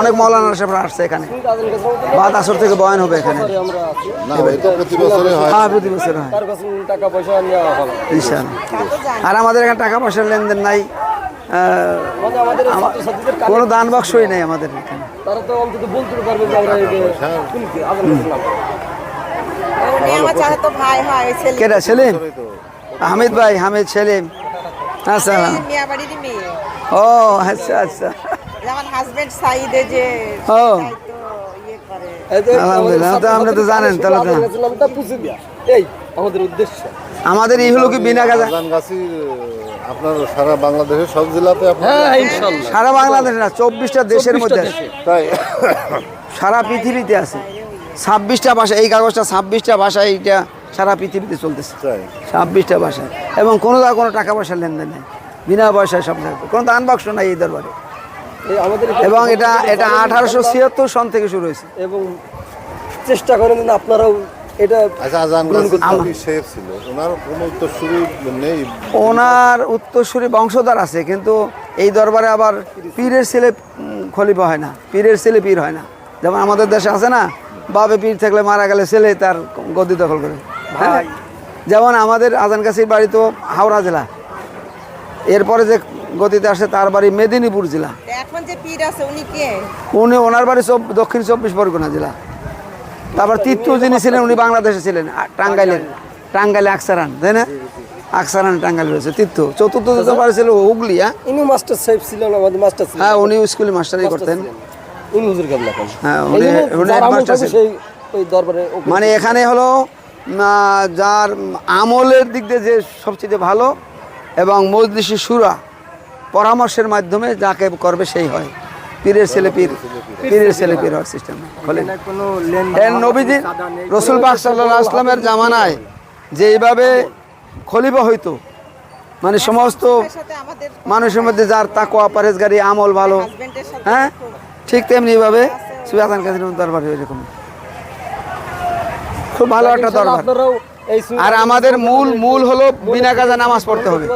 অনেক মৌলানা সাহেবরা আসছে এখানে। বাদ আসর থেকে বয়ান হবে এখানে। আমরা আছি না এটা প্রতি বছরে হয়। হ্যাঁ প্রতি বছর হয়। তার কাছে টাকা পয়সা নেওয়া হবে ইনশাআল্লাহ আর আমাদের এখানে টাকা পয়সার লেনদেন নাই। মানে কানে দান বাক্সই নেই আমাদের এখানে। হয় কেটা সেলিম। হামিদ ভাই হামিদ সেলিম। আচ্ছা ও আচ্ছা আচ্ছা। হাজবেন্ড যে ও। আমরা তো জানেন, তাহলে এই আমাদের উদ্দেশ্য। আমাদের এই হলো কি বিনা কাজা আপনার সারা বাংলাদেশের সব জেলাতে আপনার হ্যাঁ সারা বাংলাদেশ না চব্বিশটা দেশের মধ্যে আছে। তাই। সারা পৃথিবীতে আছে। ছাব্বিশটা ভাষা এই কাগজটা ছাব্বিশটা ভাষায় এইটা সারা পৃথিবীতে চলতেছে। তাই। ছাব্বিশটা ভাষায় এবং কোনো দা কোনো টাকা পয়সা লেনদেন নেই। বিনা পয়সায় সব থাকবে। কোনো দান বাক্স নাই এই দরবারে। এবং এটা এটা আঠারোশো ছিয়াত্তর সন থেকে শুরু হয়েছে। এবং চেষ্টা করেন আপনারাও এটা আচ্ছা ছিল। ওনার কোনো উত্তরসূরি নেই। ওনার উত্তরসূরি বংশধর আছে কিন্তু এই দরবারে আবার পীরের ছেলে খলিফা হয় না। পীরের ছেলে পীর হয় না। যেমন আমাদের দেশে আছে না বাবে পীর থাকলে মারা গেলে ছেলে তার গদি দখল করে। হ্যাঁ? যেমন আমাদের আজান কাছির বাড়ি তো হাওড়া জেলা। এরপরে যে গতিতে আসে তার বাড়ি মেদিনীপুর জেলা। এখন যে পীর আছে উনি কে? উনি ওনার বাড়ি দক্ষিণ চব্বিশ পরগনা জেলা। তারপর তৃতীয় যিনি ছিলেন উনি বাংলাদেশে ছিলেন। টাঙ্গাইলের টাঙ্গাইলে আকসারান তাই না? আকসারান টাঙ্গাইল রয়েছে তৃতীয় চতুর্থ যেতে পারে ছিল হুগলি হ্যাঁ? ইনি মাস্টার সাহেব ছিলেন আমাদের মাস্টার হ্যাঁ উনি স্কুলে মাস্টারি করতেন। হুজুর হ্যাঁ, উনি- ওই দরবারে মানে এখানে হলো যার আমলের দিক দিয়ে যে সবচেয়ে ভালো এবং মজলিসি সুরা পরামর্শের মাধ্যমে যাকে করবে সেই হয়। পীরের ছেলে পীর, পীরের ছেলে পীর হওয়ার সিস্টেম খোলেন নবীজি রসুল পাক সাল্লাহ আসলামের জামানায় যে এইভাবে খলিফা হইতো মানে সমস্ত মানুষের মধ্যে যার তাকোয়া পারেজগারি আমল ভালো হ্যাঁ ঠিক তেমনি ভাবে সুয়াদান কাসির দরবার এরকম। খুব ভালো একটা দরবার। আর আমাদের মূল মূল হলো বিনা কাজে নামাজ পড়তে হবে।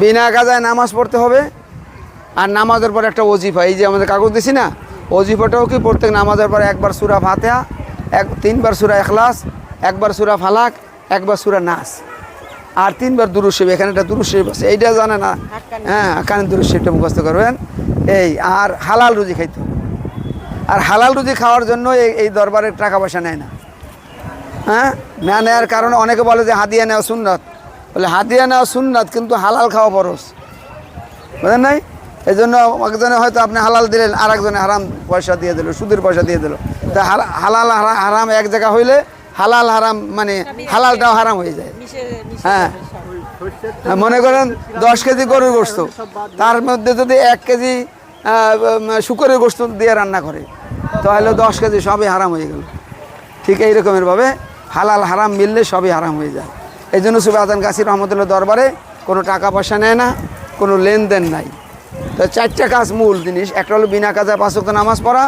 বিনা কাজায় নামাজ পড়তে হবে আর নামাজের পর একটা ওজিফা। এই যে আমাদের কাগজ দিছি না ওজিফাটাও কি প্রত্যেক নামাজের পর একবার সুরা ফাতেহা এক তিনবার সুরা এখলাস একবার সুরা ফালাক একবার সুরা নাস আর তিনবার দুরুশিব এখানে একটা দুরুশিব আছে এইটা জানে না? হ্যাঁ কানে দুরুশিবটা মুখস্থ করবেন। এই আর হালাল রুজি খাইতে হবে। আর হালাল রুজি খাওয়ার জন্য এই এই দরবারের টাকা পয়সা নেয় না। হ্যাঁ? না নেওয়ার কারণে অনেকে বলে যে হাদিয়া নেওয়া সুন্নত। বলে হাদিয়া নেওয়া সুন্নত কিন্তু হালাল খাওয়া ফরজ। বুঝলেন নাই? এই জন্য একজনে হয়তো আপনি হালাল দিলেন আর একজনে হারাম পয়সা দিয়ে দিল সুদের পয়সা দিয়ে দিল। তা হালাল হারা- হারাম এক জায়গা হইলে হালাল হারাম মানে হালালটাও হারাম হয়ে যায়। হ্যাঁ। হ্যাঁ, মনে করেন দশ কেজি গরুর গোস্ত তার মধ্যে যদি এক কেজি শুকরের গোস্ত দিয়ে রান্না করে তাহলে দশ কেজি সবই হারাম হয়ে গেল। ঠিক এই রকমের ভাবে হালাল হারাম মিললে সবই হারাম হয়ে যায়। এই জন্য সুবাদান কাসির রহমতুল্লাহ দরবারে কোনো টাকা পয়সা নেয় না, কোনো লেনদেন নাই। তো চারটা কাজ মূল জিনিস। একটা হলো বিনা কাজে পাঁচক্ত নামাজ পড়া।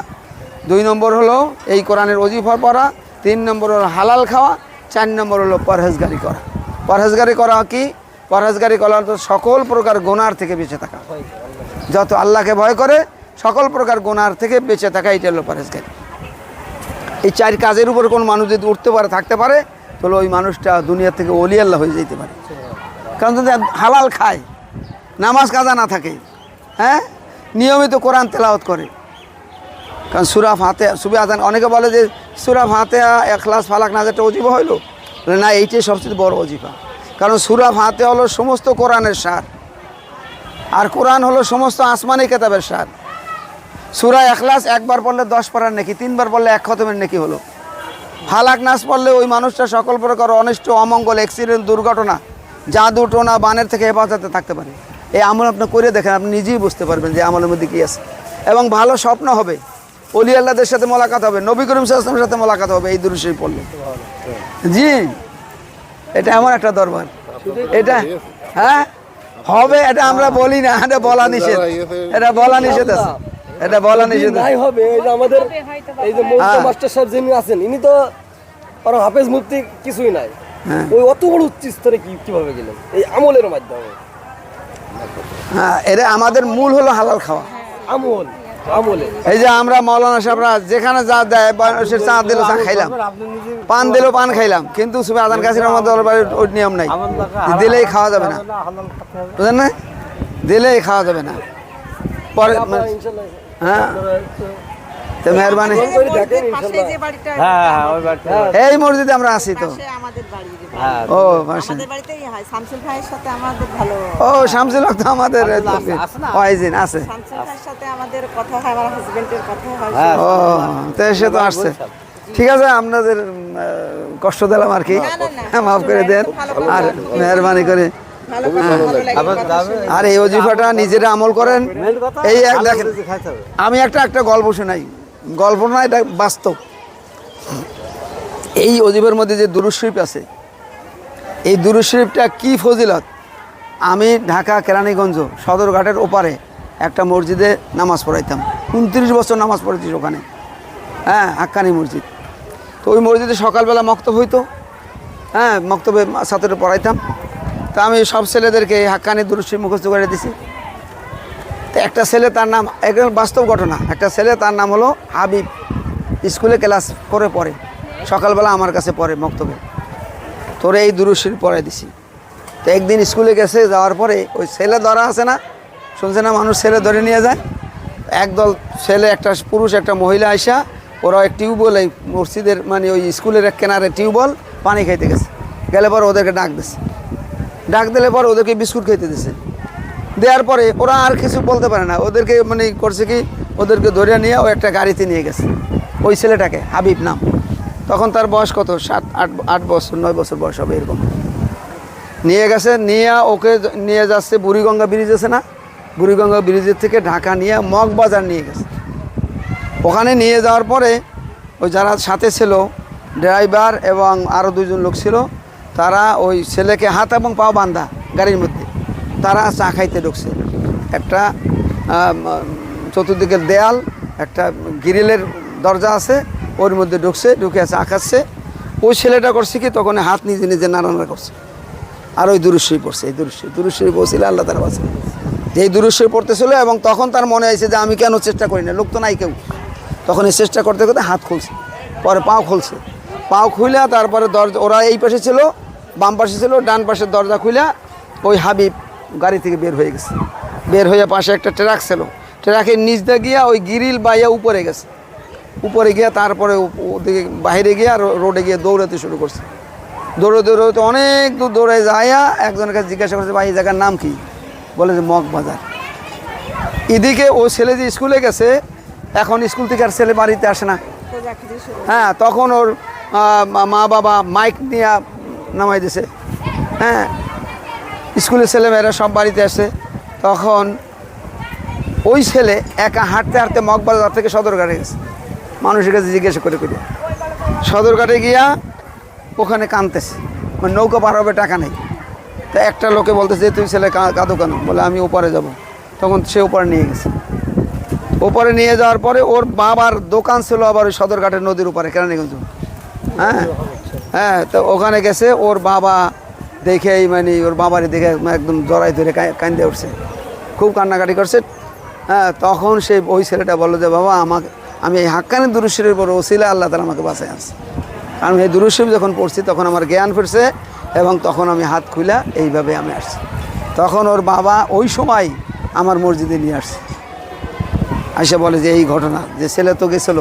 দুই নম্বর হলো এই কোরআনের অজিফা পড়া। তিন নম্বর হলো হালাল খাওয়া। চার নম্বর হলো পরহেজগারি করা। পরহেজগারি করা কি? পরহেজগারি করা তো সকল প্রকার গোনার থেকে বেঁচে থাকা। যত আল্লাহকে ভয় করে, সকল প্রকার গোনার থেকে বেঁচে থাকা এটা হলো পরহেজগারি। এই চার কাজের উপর কোন মানুষ যদি উঠতে পারে, থাকতে পারে, তাহলে ওই মানুষটা দুনিয়া থেকে অলি আল্লাহ হয়ে যেতে পারে। কারণ হালাল খায়, নামাজ কাজা না থাকে হ্যাঁ? নিয়মিত কোরআন তেলাওয়াত করে। কারণ সুরা ফাতে সুবে আজান অনেকে বলে যে সুরা ফাতে এখলাস ফালাক না যেটা অজিফা হইল? না, এইটাই সবচেয়ে বড় অজিফা কারণ সুরা ফাতে হলো সমস্ত কোরআনের সার। আর কোরআন হলো সমস্ত আসমানি কেতাবের সার। সুরা এখলাস একবার পড়লে দশ পড়ার নাকি, তিনবার পড়লে এক খতমের নাকি হলো। ফালাক নাচ পড়লে ওই মানুষটা সকল প্রকার অনিষ্ট, অমঙ্গল অ্যাক্সিডেন্ট দুর্ঘটনা, জাদু, টোনা, বানের থেকে হেফাজতে থাকতে পারে। এই আমল আপনি করে দেখেন, আপনি নিজেই বুঝতে পারবেন যে আমলের মধ্যে কী আছে। এবং ভালো স্বপ্ন হবে। অলি আল্লাহদের সাথে মোলাকাত হবে, নবী করিম সাল্লামের সাথে মোলাকাত হবে, এই দুরুশই পড়লে। জি, এটা এমন একটা দরবার। এটা হ্যাঁ? হবে, এটা আমরা বলি না, এটা বলা নিষেধ। এটা বলা নিষেধ আছে। এটা বলা নিষেধ। আছে। নাই হবে এই যে আমাদের এই যে মৌজা হ্যাঁ। মাস্টার সাহেব যিনি আছেন ইনি তো আর হাফেজ মুফতি কিছুই নাই। হ্যাঁ। ওই অত বড় উচ্চ স্তরে কি কীভাবে গেলেন? এই আমলের মাধ্যমে। হ্যাঁ এটা আমাদের মূল হলো হালাল খাওয়া। আমল আমলে। এই যে আমরা মৌলানা সাহেবরা যেখানে যা দেয় সে চা দিল চা খাইলাম। পান দিল পান খাইলাম। কিন্তু সুবে আদান কাশির মধ্যে ওর ওই নিয়ম নাই। দিলেই খাওয়া যাবে না। বুঝলেন না? দিলেই খাওয়া যাবে না। পরে হ্যাঁ। তো মেহরবানি। করে দেখেন পাশে যে বাড়িটা এই মসজিদে আমরা আছি তো। পাশে আমাদের বাড়ি যে বাড়ি। ও পাশে। আমাদের বাড়িতেই হয়। শামসুল ভাইয়ের সাথে আমাদের ভালো ও শামসুল হক তো আমাদের ওয়াইজিন আছে। শামসুল ভাইয়ের সাথে আমাদের কথা হয় আমার হাজবেন্ডের কথা হয়। ও তো সে তো আসছে। ঠিক আছে আপনাদের কষ্ট দিলাম আর কি। না, না। হ্যাঁ, মাফ করে দেন। আর মেহরবানি করে আর এই অজিফাটা নিজেরা আমল করেন। এই এক দেখেন আমি একটা একটা গল্প শোনাই। গল্প না এটা বাস্তব। এই অজিফের মধ্যে যে দুরুদ শরীফ আছে এই দুরুদ শরীফটা কি ফজিলত? আমি ঢাকা কেরানীগঞ্জ সদরঘাটের ওপারে একটা মসজিদে নামাজ পড়াইতাম। উনত্রিশ বছর নামাজ পড়েছি ওখানে। হ্যাঁ হাক্কানি মসজিদ। তো ওই মসজিদে সকালবেলা মক্তব হইতো। হ্যাঁ মক্তবে ছাত্র পড়াইতাম। তা আমি সব ছেলেদেরকে হাক্কানি দুরুদ শরীফ মুখস্থ করে দিছি। তো একটা ছেলে তার নাম একদম বাস্তব ঘটনা। একটা ছেলে তার নাম হলো হাবিব। স্কুলে ক্লাস করে পড়ে। সকালবেলা আমার কাছে পড়ে মক্তবে। তোরে এই দুরুশির পড়ে দিছি। তো একদিন স্কুলে গেছে, যাওয়ার পরে ওই ছেলে ধরা আছে না? শুনছে না মানুষ ছেলে ধরে নিয়ে যায়? একদল ছেলে, একটা পুরুষ, একটা মহিলা আইসা ওরা এক টিউবওয়েল, এই মসজিদের মানে ওই স্কুলের এক কেনারে টিউবওয়েল পানি খাইতে গেছে। গেলে পরে ওদেরকে ডাক দিছে। ডাক দিলে পরে ওদেরকে বিস্কুট খাইতে দিছে। দেওয়ার পরে ওরা আর কিছু বলতে পারে না। ওদেরকে মানে করছে কি, ওদেরকে ধরে নিয়ে ও একটা গাড়িতে নিয়ে গেছে। ওই ছেলেটাকে, হাবিব নাম। তখন তার বয়স কত? সাত, আট আট বছর, নয় বছর বয়স হবে এরকম। নিয়ে গেছে, নিয়ে ওকে নিয়ে যাচ্ছে বুড়িগঙ্গা ব্রিজ, আছে না? বুড়িগঙ্গা ব্রিজের থেকে ঢাকা নিয়ে মগবাজার নিয়ে গেছে। ওখানে নিয়ে যাওয়ার পরে ওই যারা সাথে ছিল, ড্রাইভার এবং আরও দুজন লোক ছিল তারা ওই ছেলেকে হাত এবং পা বান্ধা গাড়ির মধ্যে। তারা চা খাইতে ঢুকছে। একটা চতুর্দিকের দেয়াল, একটা গ্রিলের দরজা আছে, ওর মধ্যে ঢুকছে, ঢুকে চা খাচ্ছে। ওই ছেলেটা করছে কি, তখন হাত নিজে নিজে নাড়ানাড়া করছে। আর ওই দুরুশ্বই পড়ছে, এই দুরুশ্বই দুরুশ্বই পড়ছিল, আল্লাহ তার বাসে এই দুরুশ্বই পড়তেছিল এবং তখন তার মনে হয়েছে যে, আমি কেন চেষ্টা করি না, লোক তো নাই কেউ। তখন এই চেষ্টা করতে করতে হাত খুলছে, পরে পাও খুলছে। পাও খুলে তারপরে দরজা, ওরা এই পাশে ছিল বাম পাশে ছিল ডান পাশের দরজা খুলে ওই হাবিব গাড়ি থেকে বের হয়ে গেছে। বের হয়ে পাশে একটা ট্রাক ছিল। ট্রাকের নিচ দিয়ে গিয়া ওই গিরিল বাইয়া উপরে গেছে। উপরে গিয়া তারপরে ওদিকে বাইরে গিয়া রোডে গিয়ে দৌড়াতে শুরু করছে। দৌড়ে দৌড়তে অনেক দূর দৌড়ে যাইয়া একজনের কাছে জিজ্ঞাসা করছে ভাই এই জায়গার নাম কি? বলে যে মগ বাজার। এদিকে ও ছেলে যে স্কুলে গেছে এখন স্কুল থেকে আর ছেলে বাড়িতে আসে না। হ্যাঁ তখন ওর মা বাবা মাইক নিয়ে নামাই দিছে। হ্যাঁ স্কুলের ছেলেমেয়েরা সব বাড়িতে আসে। তখন ওই ছেলে একা হাঁটতে হাঁটতে মগবাজার থেকে সদরঘাটে গেছে। মানুষের কাছে জিজ্ঞাসা করে করে। সদরঘাটে গিয়া ওখানে কাঁদতেছে মানে নৌকা পার হবে, টাকা নেই। তা একটা লোকে বলতেছে যে তুই ছেলে কাঁদো কেন? বলে, আমি ওপারে যাব। তখন সে ওপারে নিয়ে গেছে। ওপারে নিয়ে যাওয়ার পরে ওর বাবার দোকান ছিল আবার ওই সদরঘাটের নদীর উপরে কেরানীগঞ্জ। হ্যাঁ হ্যাঁ তো ওখানে গেছে ওর বাবা দেখেই মানে ওর বাবার দেখে একদম জড়াই ধরে কান্দে উঠছে। খুব কান্নাকাটি করছে। হ্যাঁ তখন সে ওই ছেলেটা বলল যে বাবা আমাকে আমি এই হাক্কানি দুরুশিরের পর ওসিলে আল্লাহ তালা আমাকে বাঁচায় আনছে। কারণ এই দুরুশিব যখন পড়ছি তখন আমার জ্ঞান ফিরছে এবং তখন আমি হাত খুলা এইভাবে আমি আসছি। তখন ওর বাবা ওই সময় আমার মসজিদে নিয়ে আসছে। আইসা বলে যে এই ঘটনা যে ছেলে তো গেছিল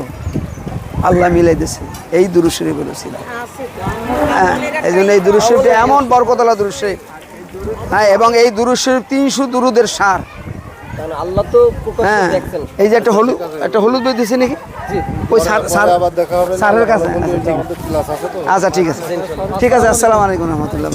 আল্লাহ মিলাই দিছে এই দুরুশরী বলেছিল আছে তো, হ্যাঁ এই জন্য এই দুরুশরীফটা এমন বরকতলা দুরুশরীফ। হ্যাঁ এবং এই দুরুশরীফ তিনশো দুরুদের সার। আল্লাহ তো হ্যাঁ এই যে একটা হলুদ একটা হলুদ বই দিছে নাকি? ওই। স্যারের কাছে। আচ্ছা, আচ্ছা ঠিক আছে। ঠিক আছে আসসালামু আলাইকুম রহমতুল্লাহ